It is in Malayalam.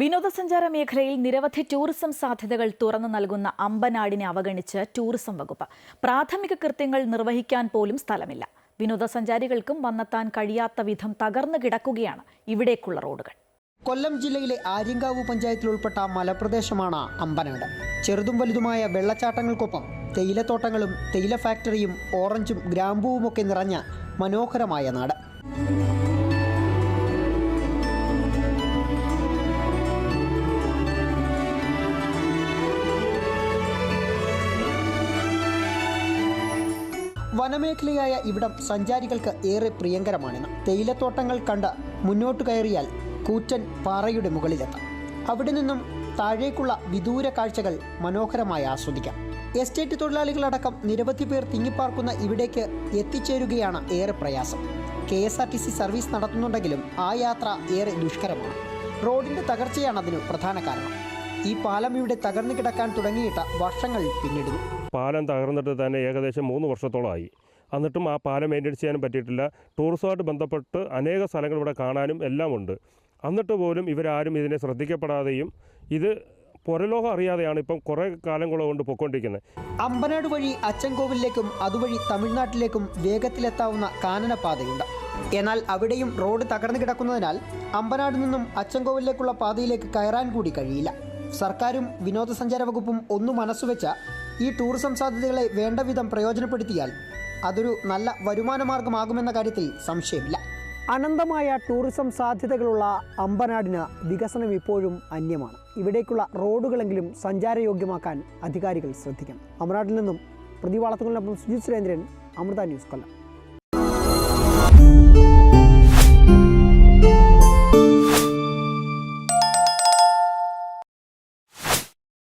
വിനോദസഞ്ചാര മേഖലയിൽ നിരവധി ടൂറിസം സാധ്യതകൾ തുറന്നു നൽകുന്ന അമ്പനാടിനെ അവഗണിച്ച് ടൂറിസം വകുപ്പ് പ്രാഥമിക കൃത്യങ്ങൾ നിർവഹിക്കാൻ പോലും സ്ഥലമില്ല. വിനോദസഞ്ചാരികൾക്കും വന്നെത്താൻ കഴിയാത്ത വിധം തകർന്നു കിടക്കുകയാണ് ഇവിടേക്കുള്ള റോഡുകൾ. കൊല്ലം ജില്ലയിലെ ആര്യങ്കാവ് പഞ്ചായത്തിൽ ഉൾപ്പെട്ട മലപ്രദേശമാണ് അമ്പനാട്. ചെറുതും വലുതുമായ വെള്ളച്ചാട്ടങ്ങൾക്കൊപ്പം തേയിലത്തോട്ടങ്ങളും തേയില ഫാക്ടറിയും ഓറഞ്ചും ഗ്രാമ്പൂവുമൊക്കെ നിറഞ്ഞ മനോഹരമായ നാട്. വനമേഖലയായ ഇവിടം സഞ്ചാരികൾക്ക് ഏറെ പ്രിയങ്കരമാണെന്ന് തേയിലത്തോട്ടങ്ങൾ കണ്ട് മുന്നോട്ട് കയറിയാൽ കൂറ്റൻ പാറയുടെ മുകളിലെത്താം. അവിടെ നിന്നും താഴേക്കുള്ള വിദൂര കാഴ്ചകൾ മനോഹരമായി ആസ്വദിക്കാം. എസ്റ്റേറ്റ് തൊഴിലാളികളടക്കം നിരവധി പേർ തിങ്ങിപ്പാർക്കുന്ന ഇവിടേക്ക് എത്തിച്ചേരുകയാണ് ഏറെ പ്രയാസം. K S R T C service നടത്തുന്നുണ്ടെങ്കിലും ആ യാത്ര ഏറെ ദുഷ്കരമാണ്. റോഡിന്റെ തകർച്ചയാണ് അതിന് പ്രധാന കാരണം. ഈ പാലം ഇവിടെ തകർന്നു കിടക്കാൻ തുടങ്ങിയിട്ട് വർഷങ്ങൾ പിന്നിടുന്നു. പാലം തകർന്നിട്ട് തന്നെ ഏകദേശം മൂന്ന് വർഷത്തോളമായി. എന്നിട്ടും ആ പാലം മെയിന്റെയിൻ ചെയ്യാനും പറ്റിയിട്ടില്ല. ടൂറിസവുമായിട്ട് ബന്ധപ്പെട്ട് അനേക സ്ഥലങ്ങൾ ഇവിടെ കാണാനും എല്ലാം ഉണ്ട്. എന്നിട്ട് പോലും ഇവരാരും ഇതിനെ ശ്രദ്ധിക്കപ്പെടാതെയും ഇത് പുരലോകം അറിയാതെയാണ് ഇപ്പം കുറേ കാലം കൊണ്ട് പൊയ്ക്കൊണ്ടിരിക്കുന്നത്. അമ്പനാട് വഴി അച്ചൻകോവിലേക്കും അതുവഴി തമിഴ്നാട്ടിലേക്കും വേഗത്തിലെത്താവുന്ന കാനനപാതയുണ്ട് എന്നാൽ അവിടെയും റോഡ് തകർന്നു കിടക്കുന്നതിനാൽ അമ്പനാട് നിന്നും അച്ചൻകോവിലേക്കുള്ള പാതയിലേക്ക് കയറാൻ കൂടി കഴിയില്ല. സർക്കാരും വിനോദസഞ്ചാര വകുപ്പും ഒന്നു മനസ്സുവെച്ച ഈ ടൂറിസം സാധ്യതകളെ വേണ്ട വിധം പ്രയോജനപ്പെടുത്തിയാൽ അതൊരു നല്ല വരുമാന മാർഗമാകുമെന്ന കാര്യത്തിൽ സംശയമില്ല. അനന്തമായ ടൂറിസം സാധ്യതകളുള്ള അമ്പനാടിന് വികസനം ഇപ്പോഴും അന്യമാണ്. ഇവിടേക്കുള്ള റോഡുകളെങ്കിലും സഞ്ചാരയോഗ്യമാക്കാൻ അധികാരികൾ ശ്രദ്ധിക്കണം. അമ്പനാട്ടിൽ നിന്നും പ്രതിവാളത്തുകളിനൊപ്പം സുജിത് സുരേന്ദ്രൻ അമൃത ന്യൂസ് കൊല്ലം.